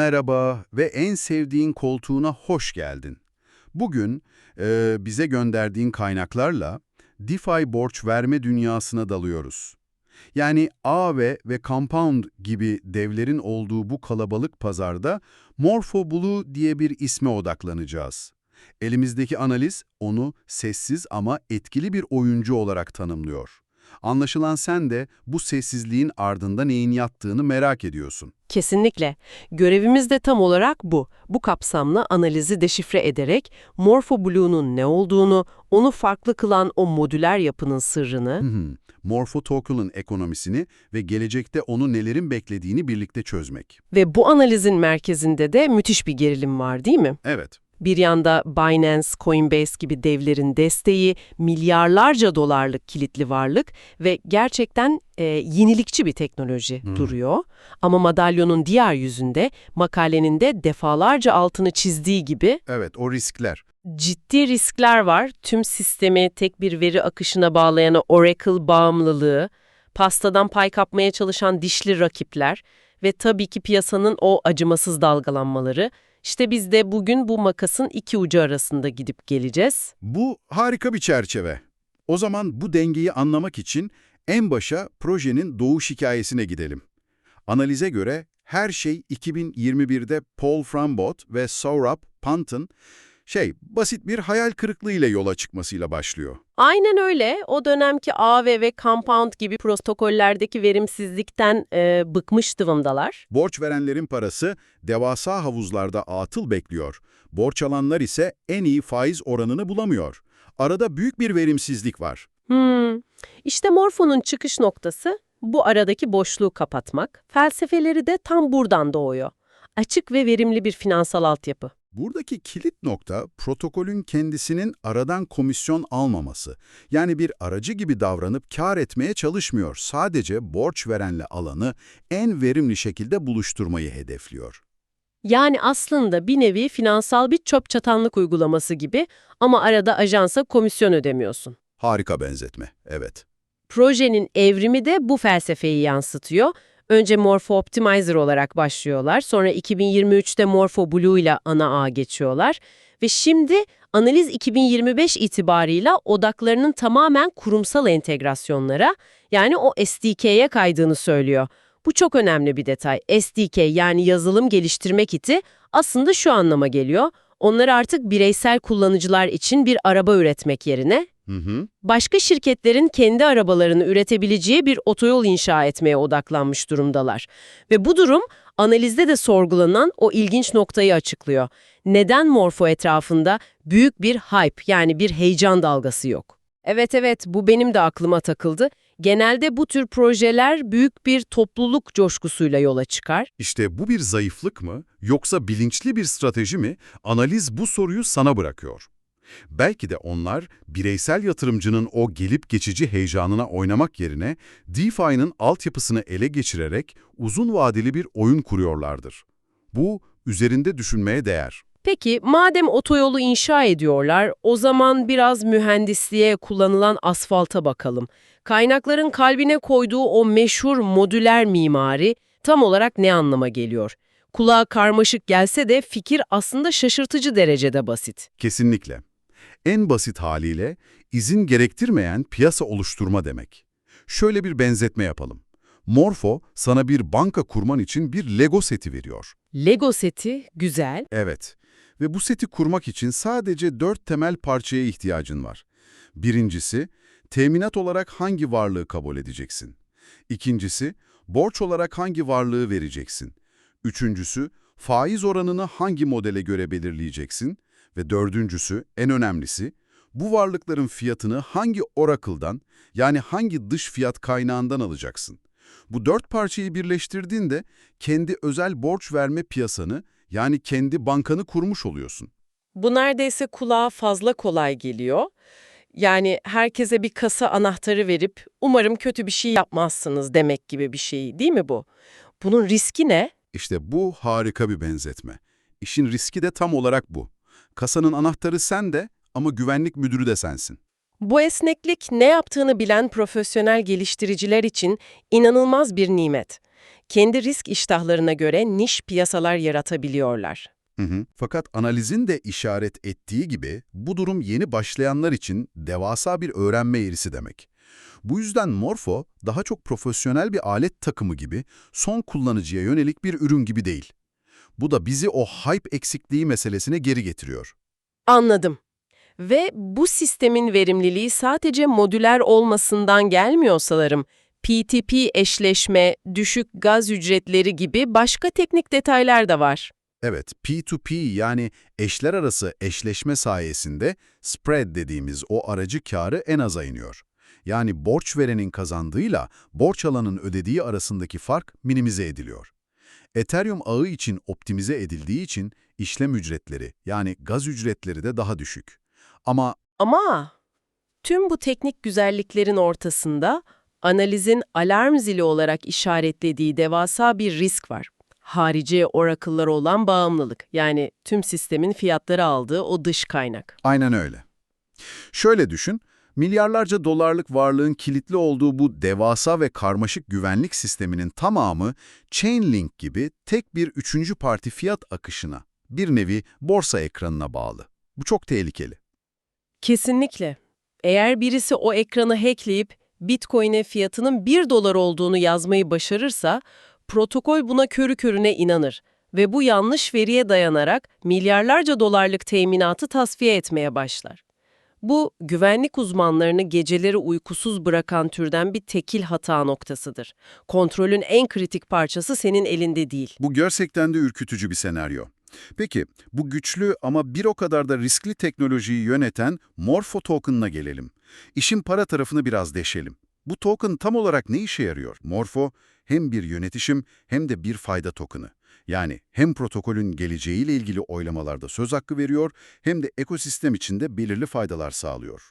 Merhaba ve en sevdiğin koltuğuna hoş geldin. Bugün e, bize gönderdiğin kaynaklarla DeFi borç verme dünyasına dalıyoruz. Yani Aave ve Compound gibi devlerin olduğu bu kalabalık pazarda Morpho Blue diye bir isme odaklanacağız. Elimizdeki analiz onu sessiz ama etkili bir oyuncu olarak tanımlıyor. Anlaşılan sen de bu sessizliğin ardında neyin yattığını merak ediyorsun. Kesinlikle. Görevimiz de tam olarak bu. Bu kapsamlı analizi deşifre ederek Morpho Blue'nun ne olduğunu, onu farklı kılan o modüler yapının sırrını, Hı hı. Morpho Tokel'ın ekonomisini ve gelecekte onu nelerin beklediğini birlikte çözmek. ve bu analizin merkezinde de müthiş bir gerilim var değil mi? Evet. Bir yanda Binance, Coinbase gibi devlerin desteği, milyarlarca dolarlık kilitli varlık ve gerçekten e, yenilikçi bir teknoloji duruyor. Ama madalyonun diğer yüzünde makalenin de defalarca altını çizdiği gibi Evet, o riskler. ciddi riskler var. Tüm sistemi tek bir veri akışına bağlayan Oracle bağımlılığı, pastadan pay kapmaya çalışan dişli rakipler ve tabii ki piyasanın o acımasız dalgalanmaları. İşte biz de bugün bu makasın iki ucu arasında gidip geleceğiz. Bu harika bir çerçeve. O zaman bu dengeyi anlamak için en başa projenin doğuş hikayesine gidelim. Analize göre her şey 2021'de Paul Frambot ve Saurabh Pant'ın şey basit bir hayal kırıklığıyla yola çıkmasıyla başlıyor. Aynen öyle. O dönemki AV ve Compound gibi protokollerdeki verimsizlikten e, bıkmış dıvımdalar. Borç verenlerin parası devasa havuzlarda atıl bekliyor. Borç alanlar ise en iyi faiz oranını bulamıyor. Arada büyük bir verimsizlik var. Hmm. İşte Morpho'nun çıkış noktası bu aradaki boşluğu kapatmak. Felsefeleri de tam buradan doğuyor. Açık ve verimli bir finansal altyapı. Buradaki kilit nokta protokolün kendisinin aradan komisyon almaması. Yani bir aracı gibi davranıp kar etmeye çalışmıyor. Sadece borç verenle alanı en verimli şekilde buluşturmayı hedefliyor. Yani aslında bir nevi finansal bir çöp çatanlık uygulaması gibi ama arada ajansa komisyon ödemiyorsun. Harika benzetme, evet. Projenin evrimi de bu felsefeyi yansıtıyor. Önce Morpho Optimizer olarak başlıyorlar. Sonra 2023'te Morpho Blue ile ana ağ geçiyorlar. Ve şimdi analiz 2025 itibarıyla odaklarının tamamen kurumsal entegrasyonlara yani o SDK'ye kaydığını söylüyor. Bu çok önemli bir detay. SDK yani yazılım geliştirme kiti aslında şu anlama geliyor. Onları artık bireysel kullanıcılar için bir araba üretmek yerine Hı hı. başka şirketlerin kendi arabalarını üretebileceği bir otoyol inşa etmeye odaklanmış durumdalar. Ve bu durum analizde de sorgulanan o ilginç noktayı açıklıyor. Neden Morpho etrafında büyük bir hype yani bir heyecan dalgası yok? Evet evet bu benim de aklıma takıldı. Genelde bu tür projeler büyük bir topluluk coşkusuyla yola çıkar. İşte bu bir zayıflık mı yoksa bilinçli bir strateji mi? Analiz bu soruyu sana bırakıyor. Belki de onlar bireysel yatırımcının o gelip geçici heyecanına oynamak yerine DeFi'nin altyapısını ele geçirerek uzun vadeli bir oyun kuruyorlardır. Bu üzerinde düşünmeye değer. Peki madem otoyolu inşa ediyorlar, o zaman biraz mühendisliğe kullanılan asfalta bakalım. Kaynakların kalbine koyduğu o meşhur modüler mimari tam olarak ne anlama geliyor? Kulağa karmaşık gelse de fikir aslında şaşırtıcı derecede basit. Kesinlikle. En basit haliyle izin gerektirmeyen piyasa oluşturma demek. Şöyle bir benzetme yapalım. Morpho sana bir banka kurman için bir Lego seti veriyor. Lego seti güzel. Evet. Ve bu seti kurmak için sadece dört temel parçaya ihtiyacın var. Birincisi, teminat olarak hangi varlığı kabul edeceksin? İkincisi, borç olarak hangi varlığı vereceksin? Üçüncüsü, faiz oranını hangi modele göre belirleyeceksin? Ve dördüncüsü, en önemlisi, bu varlıkların fiyatını hangi Oracle'dan, yani hangi dış fiyat kaynağından alacaksın? Bu dört parçayı birleştirdiğinde kendi özel borç verme piyasanı, yani kendi bankanı kurmuş oluyorsun. Bu neredeyse kulağa fazla kolay geliyor. Yani herkese bir kasa anahtarı verip umarım kötü bir şey yapmazsınız demek gibi bir şey değil mi bu? Bunun riski ne? İşte bu harika bir benzetme. İşin riski de tam olarak bu. Kasanın anahtarı sen de ama güvenlik müdürü de sensin. Bu esneklik ne yaptığını bilen profesyonel geliştiriciler için inanılmaz bir nimet. Kendi risk iştahlarına göre niş piyasalar yaratabiliyorlar. Hı hı. Fakat analizin de işaret ettiği gibi bu durum yeni başlayanlar için devasa bir öğrenme eğrisi demek. Bu yüzden Morpho daha çok profesyonel bir alet takımı gibi son kullanıcıya yönelik bir ürün gibi değil. Bu da bizi o hype eksikliği meselesine geri getiriyor. Anladım. Ve bu sistemin verimliliği sadece modüler olmasından gelmiyor sanırım. PTP eşleşme, düşük gaz ücretleri gibi başka teknik detaylar da var. Evet, P2P yani eşler arası eşleşme sayesinde spread dediğimiz o aracı karı en aza iniyor. Yani borç verenin kazandığıyla borç alanın ödediği arasındaki fark minimize ediliyor. Ethereum ağı için optimize edildiği için işlem ücretleri yani gaz ücretleri de daha düşük. Ama Ama tüm bu teknik güzelliklerin ortasında analizin alarm zili olarak işaretlediği devasa bir risk var. Harici oracle'lara olan bağımlılık. Yani tüm sistemin fiyatları aldığı o dış kaynak. Aynen öyle. Şöyle düşün, milyarlarca dolarlık varlığın kilitli olduğu bu devasa ve karmaşık güvenlik sisteminin tamamı Chainlink gibi tek bir üçüncü parti fiyat akışına, bir nevi borsa ekranına bağlı. Bu çok tehlikeli. Kesinlikle. Eğer birisi o ekranı hackleyip Bitcoin'e fiyatının 1 dolar olduğunu yazmayı başarırsa, protokol buna körü körüne inanır ve bu yanlış veriye dayanarak milyarlarca dolarlık teminatı tasfiye etmeye başlar. Bu, güvenlik uzmanlarını geceleri uykusuz bırakan türden bir tekil hata noktasıdır. Kontrolün en kritik parçası senin elinde değil. Bu gerçekten de ürkütücü bir senaryo. Peki, bu güçlü ama bir o kadar da riskli teknolojiyi yöneten Morpho Token'ına gelelim. İşin para tarafını biraz deşelim. Bu token tam olarak ne işe yarıyor? Morpho hem bir yönetişim hem de bir fayda token'ı. Yani hem protokolün geleceğiyle ilgili oylamalarda söz hakkı veriyor hem de ekosistem içinde belirli faydalar sağlıyor.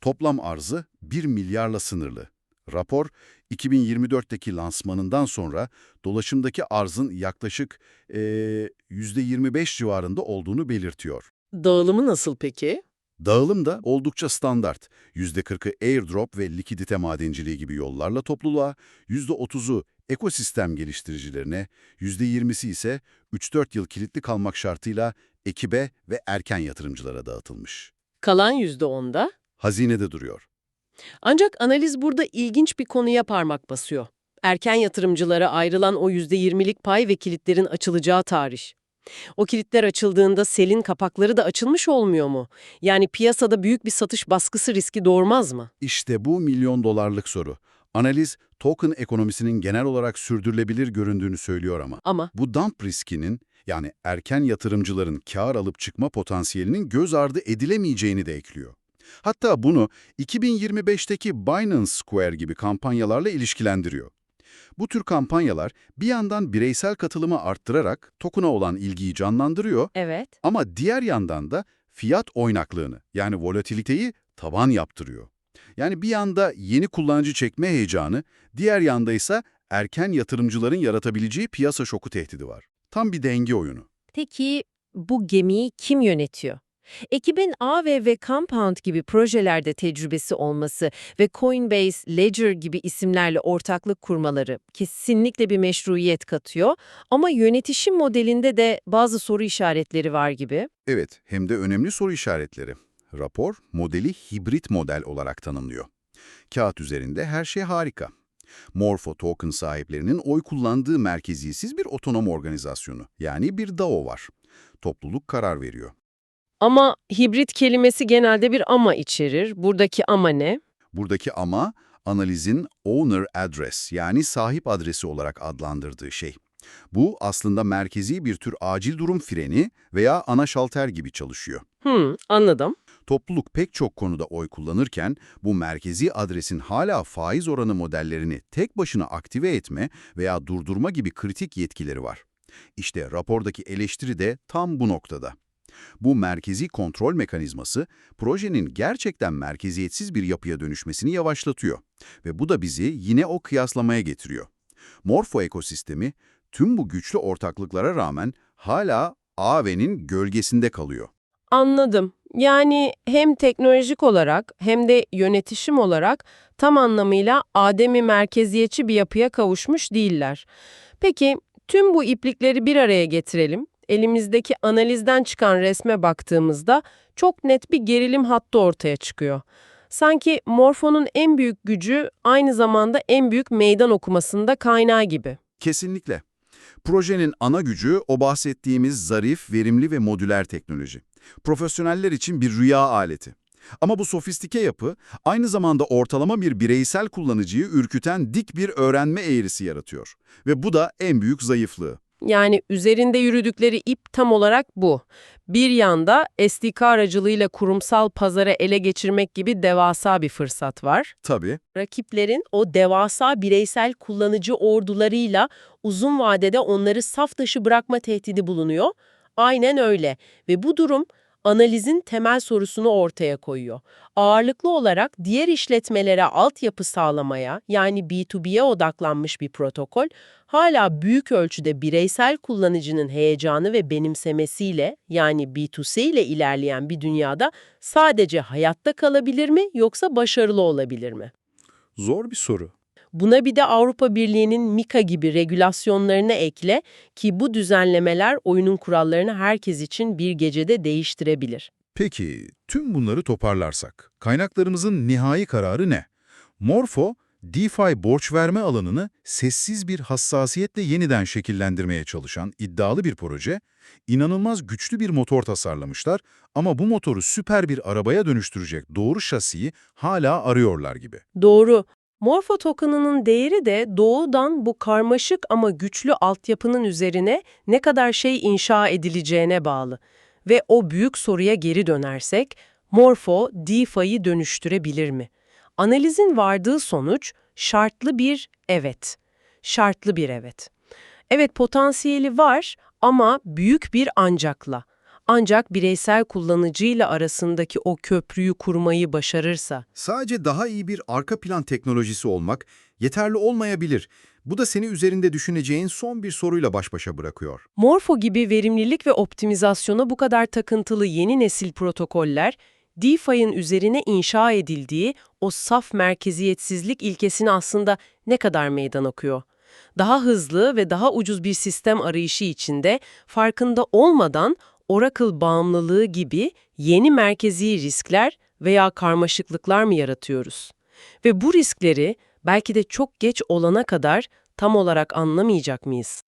Toplam arzı 1 milyarla sınırlı. Rapor, 2024'teki lansmanından sonra dolaşımdaki arzın yaklaşık eee, %25 civarında olduğunu belirtiyor. Dağılımı nasıl peki? Dağılım da oldukça standart. %40'ı airdrop ve likidite madenciliği gibi yollarla topluluğa, %30'u ekosistem geliştiricilerine, %20'si ise 3-4 yıl kilitli kalmak şartıyla ekibe ve erken yatırımcılara dağıtılmış. Kalan %10'da Hazinede duruyor. Ancak analiz burada ilginç bir konuya parmak basıyor. Erken yatırımcılara ayrılan o %20'lik pay ve kilitlerin açılacağı tarih. O kilitler açıldığında selin kapakları da açılmış olmuyor mu? Yani piyasada büyük bir satış baskısı riski doğurmaz mı? İşte bu milyon dolarlık soru. Analiz, token ekonomisinin genel olarak sürdürülebilir göründüğünü söylüyor ama. Ama Bu dump riskinin, yani erken yatırımcıların kar alıp çıkma potansiyelinin göz ardı edilemeyeceğini de ekliyor. Hatta bunu 2025'teki Binance Square gibi kampanyalarla ilişkilendiriyor. Bu tür kampanyalar bir yandan bireysel katılımı arttırarak token'a olan ilgiyi canlandırıyor evet. ama diğer yandan da fiyat oynaklığını yani volatiliteyi tavan yaptırıyor. Yani bir yanda yeni kullanıcı çekme heyecanı, diğer yanda ise erken yatırımcıların yaratabileceği piyasa şoku tehdidi var. Tam bir denge oyunu. Peki bu gemiyi kim yönetiyor? Ekibin AV ve Compound gibi projelerde tecrübesi olması ve Coinbase, Ledger gibi isimlerle ortaklık kurmaları kesinlikle bir meşruiyet katıyor ama yönetişim modelinde de bazı soru işaretleri var gibi. Evet, hem de önemli soru işaretleri. Rapor, modeli hibrit model olarak tanımlıyor. Kağıt üzerinde her şey harika. Morpho token sahiplerinin oy kullandığı merkeziyetsiz bir otonom organizasyonu, yani bir DAO var. Topluluk karar veriyor. Ama hibrit kelimesi genelde bir ama içerir. Buradaki ama ne? Buradaki ama analizin owner address yani sahip adresi olarak adlandırdığı şey. Bu aslında merkezi bir tür acil durum freni veya ana şalter gibi çalışıyor. Hmm, anladım. Topluluk pek çok konuda oy kullanırken bu merkezi adresin hala faiz oranı modellerini tek başına aktive etme veya durdurma gibi kritik yetkileri var. İşte rapordaki eleştiri de tam bu noktada. Bu merkezi kontrol mekanizması projenin gerçekten merkeziyetsiz bir yapıya dönüşmesini yavaşlatıyor ve bu da bizi yine o kıyaslamaya getiriyor. Morpho ekosistemi tüm bu güçlü ortaklıklara raamen hala AV'nin gölgesinde kalıyor. Anladım. Yani hem teknolojik olarak hem de yönetişim olarak tam anlamıyla ademi merkeziyetçi bir yapıya kavuşmuş değiller. Peki tüm bu iplikleri bir araya getirelim. Elimizdeki analizden çıkan resme baktığımızda çok net bir gerilim hattı ortaya çıkıyor. Sanki Morfo'nun en büyük gücü aynı zamanda en büyük meydan okumasında kaynağı gibi. Kesinlikle. Projenin ana gücü o bahsettiğimiz zarif, verimli ve modüler teknoloji. Profesyoneller için bir rüya aleti. Ama bu sofistike yapı aynı zamanda ortalama bir bireysel kullanıcıyı ürküten dik bir öğrenme eğrisi yaratıyor. Ve bu da en büyük zayıflığı. Yani üzerinde yürüdükleri ip tam olarak bu. Bir yanda SDK aracılığıyla kurumsal pazara ele geçirmek gibi devasa bir fırsat var. Tabii, Rakiplerin o devasa bireysel kullanıcı ordularıyla uzun vadede onları saf dışı bırakma tehdidi bulunuyor. Aynen öyle ve bu durum analizin temel sorusunu ortaya koyuyor. Ağırlıklı olarak diğer işletmelere altyapı sağlamaya yani B2B'ye odaklanmış bir protokol hala büyük ölçüde bireysel kullanıcının heyecanı ve benimsemesiyle yani B2C ile ilerleyen bir dünyada sadece hayatta kalabilir mi yoksa başarılı olabilir mi? Zor bir soru. Buna bir de Avrupa Birliği'nin MiCA gibi regülasyonlarını ekle ki bu düzenlemeler oyunun kurallarını herkes için bir gecede değiştirebilir. Peki, tüm bunları toparlarsak, kaynaklarımızın nihai kararı ne? Morpho, DeFi borç verme alanını sessiz bir hassasiyetle yeniden şekillendirmeye çalışan iddialı bir proje, inanılmaz güçlü bir motor tasarlamışlar ama bu motoru süper bir arabaya dönüştürecek doğru şasiyi hala arıyorlar gibi. Doğru. Morpho token'ının değeri de doğudan bu karmaşık ama güçlü altyapının üzerine ne kadar şey inşa edileceğine bağlı. Ve o büyük soruya geri dönersek, Morpho DeFi'yi dönüştürebilir mi? Analizin vardığı sonuç şartlı bir evet. Şartlı bir evet. Evet potansiyeli var ama büyük bir ancakla. Ancak bireysel kullanıcıyla arasındaki o köprüyü kurmayı başarırsa. Sadece daha iyi bir arka plan teknolojisi olmak yeterli olmayabilir. Bu da seni üzerinde düşüneceğin son bir soruyla baş başa bırakıyor. Morpho gibi verimlilik ve optimizasyona bu kadar takıntılı yeni nesil protokoller, DeFi'nin üzerine inşa edildiği o saf merkeziyetsizlik ilkesini aslında ne kadar meydan okuyor? Daha hızlı ve daha ucuz bir sistem arayışı içinde farkında olmadan Oracle bağımlılığı gibi yeni merkezi riskler veya karmaşıklıklar mı yaratıyoruz? Ve bu riskleri belki de çok geç olana kadar tam olarak anlamayacak mıyız?